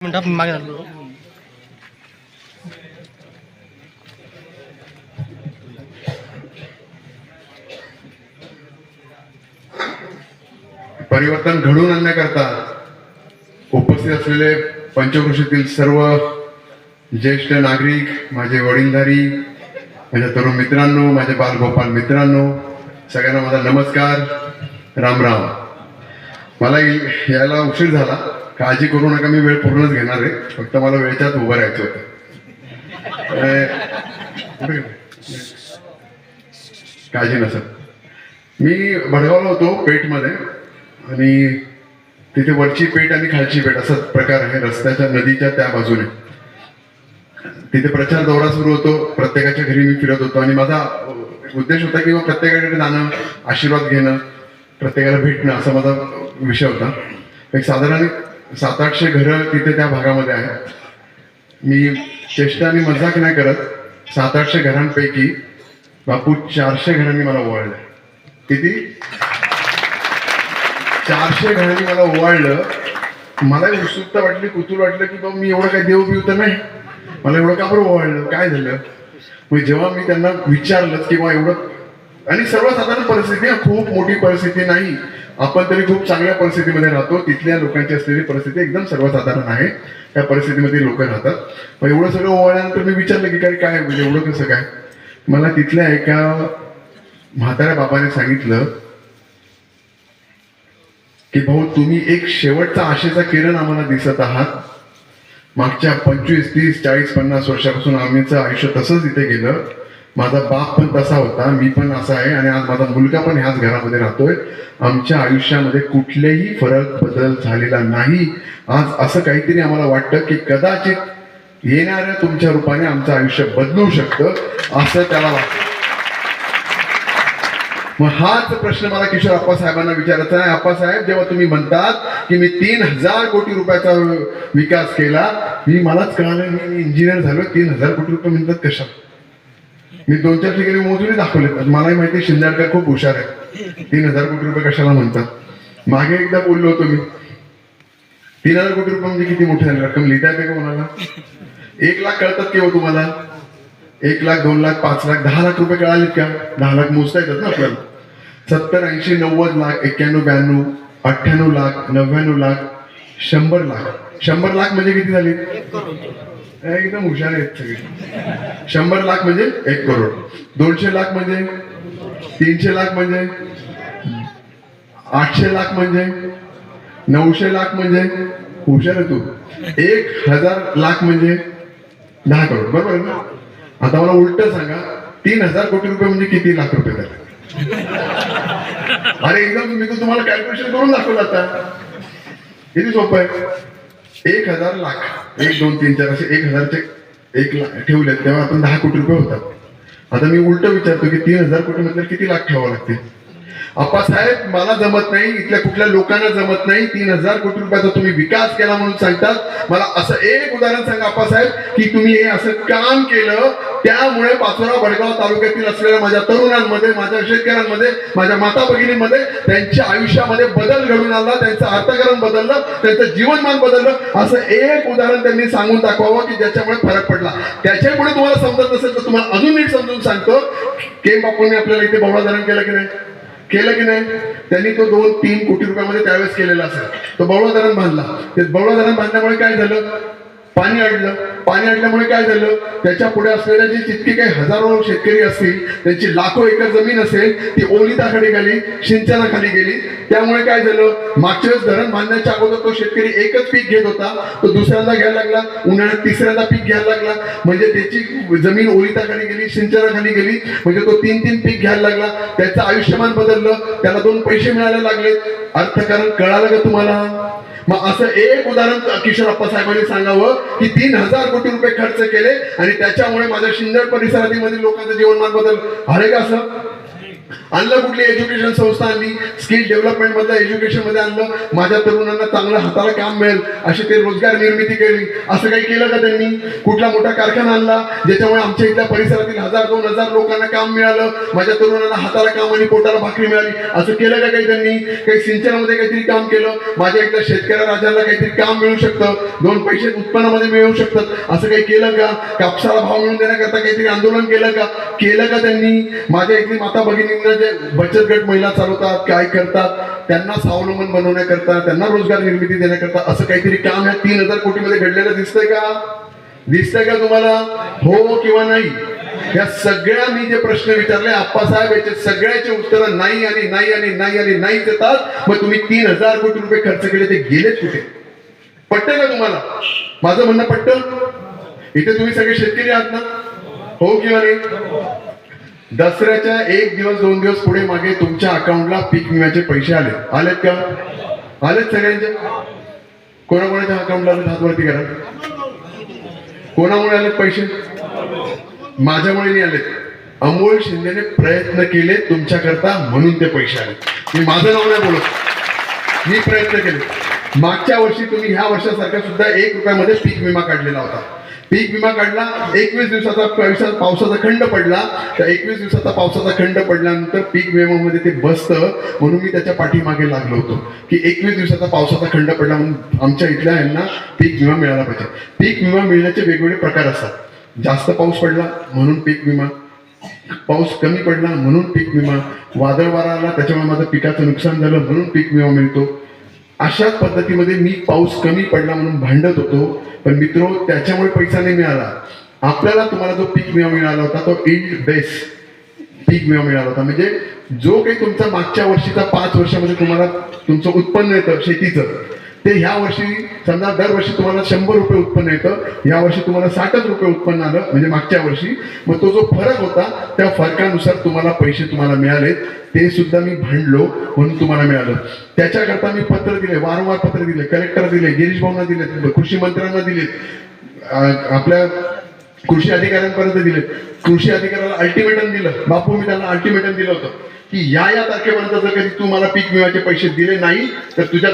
मिनिटं मागे झालो परिवर्तन घडवून आणण्याकरता उपस्थित असलेले पंचकृषीतील सर्व ज्येष्ठ नागरिक माझे वडीलधारी माझ्या तरुण मित्रांनो माझे बालगोपाल मित्रांनो सगळ्यांना माझा नमस्कार. राम राम. मला यायला उशीर झाला. काळजी करू नका मी वेळ पूर्णच घेणार आहे. फक्त मला वेळच्यात उभं राहायचं होतं. काळजी नसत मी भडगावला होतो पेठमध्ये आणि तिथे वरची पेठ आणि खालची पेठ असा प्रकार आहे. रस्त्याच्या नदीच्या त्या बाजूने. तिथे प्रचार दौरा सुरू होतो. प्रत्येकाच्या घरी मी फिरत होतो आणि माझा उद्देश होता की बा प्रत्येकाकडे जाणं आशीर्वाद घेणं प्रत्येकाला भेटणं असा माझा विषय होता. एक साधारण सात आठशे घरं तिथे त्या भागामध्ये आहेत. मी चेष्टा आणि मजाक नाही करत. सात आठशे घरांपैकी बापू चारशे घरांनी मला ओवाळलं. किती? चारशे घरांनी मला ओवाळलं. मला उत्सुकता वाटली कुतूल वाटलं की बाबा मी एवढं काय देव बिव तर नाही. मला एवढं का बरं ओवाळलं? काय झालं? मग जेव्हा मी त्यांना विचारलं किंवा एवढं आणि सर्वसाधारण परिस्थिती खूप मोठी परिस्थिती नाही. आपण तरी खूप चांगल्या परिस्थितीमध्ये राहतो. तिथल्या लोकांची असलेली परिस्थिती एकदम सर्वसाधारण आहे. त्या परिस्थितीमध्ये लोक राहतात. पण एवढं सगळं ओळल्यानंतर मी विचारलं की काय काय म्हणजे एवढं कसं काय? मला तिथल्या एका म्हाताऱ्या बाबाने सांगितलं की भाऊ तुम्ही एक शेवटचा आशेचा किरण आम्हाला दिसत आहात. मागच्या पंचवीस तीस चाळीस पन्नास वर्षापासून आम्हीचं आयुष्य तसंच इथे गेलं. माझा बाप पण तसा होता मी पण असा आहे आणि आज माझा मुलगा पण ह्याच घरामध्ये राहतोय. आमच्या आयुष्यामध्ये कुठलेही फरक बदल झालेला नाही. आज असं काहीतरी आम्हाला वाटतं की कदाचित येणाऱ्या तुमच्या रूपाने आमचं आयुष्य बदलू शकतं असं त्याला वाटतं. मग हाच प्रश्न मला किशोर आप्पासाहेबांना विचारायचा आहे. आप्पासाहेब जेव्हा तुम्ही म्हणतात की मी तीन हजार कोटी रुपयाचा विकास केला मी मलाच कळालं मी इंजिनियर झालो तीन हजार कोटी रुपये म्हणतात कशा मी दोन चार ठिकाणी मोजूनही दाखवले म्हणजे मलाही माहिती आहे, खूप हुशार आहे तीन हजार कोटी रुपये कशाला म्हणतात? मागे एकदा बोललो होतो मी. तीन हजार कोटी रुपये म्हणजे किती मोठी झाली? रक्कम लिहिता येते का कोणाला? एक लाख कळतात किंवा हो तुम्हाला? एक लाख दोन लाख पाच लाख दहा लाख रुपये कळालेत का? दहा लाख मोजता येतात ना आपल्याला. सत्तर ऐंशी नव्वद लाख एक्क्याण्णव ब्याण्णव अठ्ठ्याण्णव लाख नव्याण्णव लाख शंभर लाख. शंभर लाख म्हणजे किती झाले? एकदम हुशार आहेत सगळे. शंभर लाख म्हणजे एक करोड. दोनशे लाख म्हणजे? तीनशे लाख म्हणजे? आठशे लाख म्हणजे? नऊशे लाख म्हणजे? हुशार आहे तू. एक हजार लाख म्हणजे? दहा करोड. बरोबर ना? आता मला उलट सांगा तीन हजार कोटी रुपये म्हणजे किती लाख रुपये झाले? अरे एकदम मी तुम्हाला कॅल्क्युलेशन करून दाखवलं आता. किती सोपं आहे? एक हजार लाख एक दोन तीन चार असे एक हजारचे एक लाख ठेवले तेव्हा आपण दहा कोटी रुपये होतात. आता मी उलट विचारतो की तीन हजार कोटी म्हटलं किती लाख ठेवावं लागतील? आप्पासाहेब मला जमत नाही इथल्या कुठल्या लोकांना जमत नाही. तीन हजार कोटी रुपयाचा तुम्ही विकास केला म्हणून सांगतात. मला असं एक उदाहरण सांगा आप्पासाहेब की तुम्ही हे असं काम केलं त्यामुळे पाचोरा भडगाव तालुक्यातील असलेल्या माझ्या तरुणांमध्ये माझ्या शेतकऱ्यांमध्ये माझ्या माता भगिनींमध्ये त्यांच्या आयुष्यामध्ये बदल घडून आला त्यांचं अर्थकरण बदललं त्यांचं जीवनमान बदललं. असं एक उदाहरण त्यांनी सांगून दाखवावं की ज्याच्यामुळे फरक पडला. त्याच्यामुळे तुम्हाला समजत नसेल तर तुम्हाला अजून नीट समजून सांगतो. के बापूंनी आपल्याला इथे बवळाधरण केलं की नाही? केलं की नाही? त्यांनी तो दोन तीन कोटी रुपयामध्ये त्यावेळेस केलेला असेल. तो बवळा धरण बांधला. ते बवळा धरण बांधल्यामुळे काय झालं? पाणी अडलं. पाणी अडल्यामुळे काय झालं? त्याच्या पुढे असलेल्या जे जितके काही हजारो शेतकरी असतील त्यांची लाखो एकर जमीन असेल ती ओलिताखाली गेली सिंचनाखाली गेली. त्यामुळे काय झालं? मागच्या वेळेस धरण बांधण्याच्या अगोदर तो शेतकरी एकच पीक घेत होता. तो दुसऱ्यांदा घ्यायला लागला उन्हाळ्यात तिसऱ्यांदा पीक घ्यायला लागला. म्हणजे त्याची जमीन ओलिताखाली गेली सिंचनाखाली गेली. म्हणजे तो तीन तीन पीक घ्यायला लागला. त्याचं आयुष्यमान बदललं. त्याला दोन पैसे मिळायला लागले. अर्थकारण कळालं का तुम्हाला? मग असं एक उदाहरण किशोर अप्पा साहेबांनी सांगावं की तीन हजार कोटी रुपये खर्च केले आणि त्याच्यामुळे माझ्या शिंदर परिसरातील लोकांचं जीवनमान बदल. अरे का असं? आणलं कुठली एज्युकेशन संस्था आणली? स्किल डेव्हलपमेंट मधलं एज्युकेशनमध्ये आणलं. माझ्या तरुणांना चांगलं हाताला काम मिळेल अशी ते रोजगार निर्मिती केली. असं काही केलं का त्यांनी? कुठला मोठा कारखाना आणला ज्याच्यामुळे आमच्या इथल्या परिसरातील हजार दोन हजार लोकांना काम मिळालं. माझ्या तरुणांना हाताला काम आणि पोटाला भाकरी मिळाली. असं केलं का काही त्यांनी? काही सिंचनामध्ये काहीतरी काम केलं. माझ्या इथल्या शेतकऱ्या राजाला काहीतरी काम मिळू शकतं. दोन पैसे उत्पन्नामध्ये मिळू शकतात. असं काही केलं का? कापसाला भाव मिळून देण्याकरता काहीतरी आंदोलन केलं का? केलं का त्यांनी? माझ्या इथली माता भगिनी भगिनींना जे बचत गट महिला चालवतात काय करतात त्यांना स्वावलंबन बनवण्याकरता त्यांना रोजगार निर्मिती देण्याकरता असं काहीतरी काम या तीन हजार कोटीमध्ये घडलेलं दिसतंय का? दिसतंय का तुम्हाला? हो किंवा नाही? या सगळ्यांनी जे प्रश्न विचारले आप्पासाहेब याचे सगळ्याचे उत्तर नाही आणि नाही आणि नाही आणि नाही देतात. मग तुम्ही तीन हजार कोटी रुपये खर्च केले ते गेलेच कुठे? पटतंय का तुम्हाला? माझं म्हणणं पट्ट इथे तुम्ही सगळे शेतकरी आहात ना? हो किंवा नाही? दसऱ्याच्या एक दिवस दोन दिवस पुढे मागे तुमच्या अकाउंटला पीक विम्याचे पैसे आले. आलेत का? आलेत सगळ्यांचे? कोणाकोणाच्या अकाउंटला आले? हात वरती करा. कोणामुळे आले पैसे? माझ्यामुळे नाही आलेत. अमोल शिंदेने प्रयत्न केले तुमच्याकरता म्हणून ते पैसे आले. मी माझं नाव नाही बोलत. मी प्रयत्न केले. मागच्या वर्षी तुम्ही ह्या वर्षासारखा सुद्धा एक रुपयामध्ये पीक विमा काढलेला होता. पीक विमा काढला एकवीस दिवसाचा पावसा- पावसाचा खंड पडला. तर एकवीस दिवसाचा पावसाचा खंड पडल्यानंतर पीक विम्यामध्ये ते बसतं. म्हणून मी त्याच्या पाठीमागे लागलो होतो. की एकवीस दिवसाचा पावसाचा खंड पडला म्हणून आमच्या इथल्या यांना पीक विमा मिळाला पाहिजे. पीक विमा मिळण्याचे वेगवेगळे प्रकार असतात. जास्त पाऊस पडला म्हणून पीक विमा. पाऊस कमी पडला म्हणून पीक विमा. वादळ वारा आला त्याच्यामुळे माझं पिकाचं नुकसान झालं म्हणून पीक विमा मिळतो. अशाच पद्धतीमध्ये मी पाऊस कमी पडला म्हणून भांडत होतो. पण मित्र त्याच्यामुळे पैसा नाही मिळाला. आपल्याला तुम्हाला जो पीक विमा मिळाला होता तो इल्ड बेस पीक विमा मिळाला होता. म्हणजे जो काही तुमचा मागच्या वर्षीचा पाच वर्षामध्ये तुम्हाला तुमचं उत्पन्न येतं शेतीचं ते ह्या वर्षी समजा दरवर्षी तुम्हाला शंभर रुपये उत्पन्न येतं या वर्षी तुम्हाला साठच रुपये उत्पन्न आलं म्हणजे मागच्या वर्षी. मग तो जो फरक होता त्या फरकानुसार तुम्हाला पैसे तुम्हाला मिळाले ते सुद्धा मी भांडलो म्हणून तुम्हाला मिळालं. त्याच्याकरता मी पत्र दिले वारंवार पत्र दिले कलेक्टर दिले गिरीश भाऊंना दिले कृषी मंत्र्यांना दिले. आपल्या कृषी अधिकाऱ्यांपर्यंत दिले. कृषी अधिकाऱ्याला अल्टिमेटम दिलं. बापू मी त्यांना अल्टिमेटम दिलं होतं की या या तारखेपर्यंत जर कधी तू मला पीक विम्याचे पैसे दिले नाही तर तुझ्या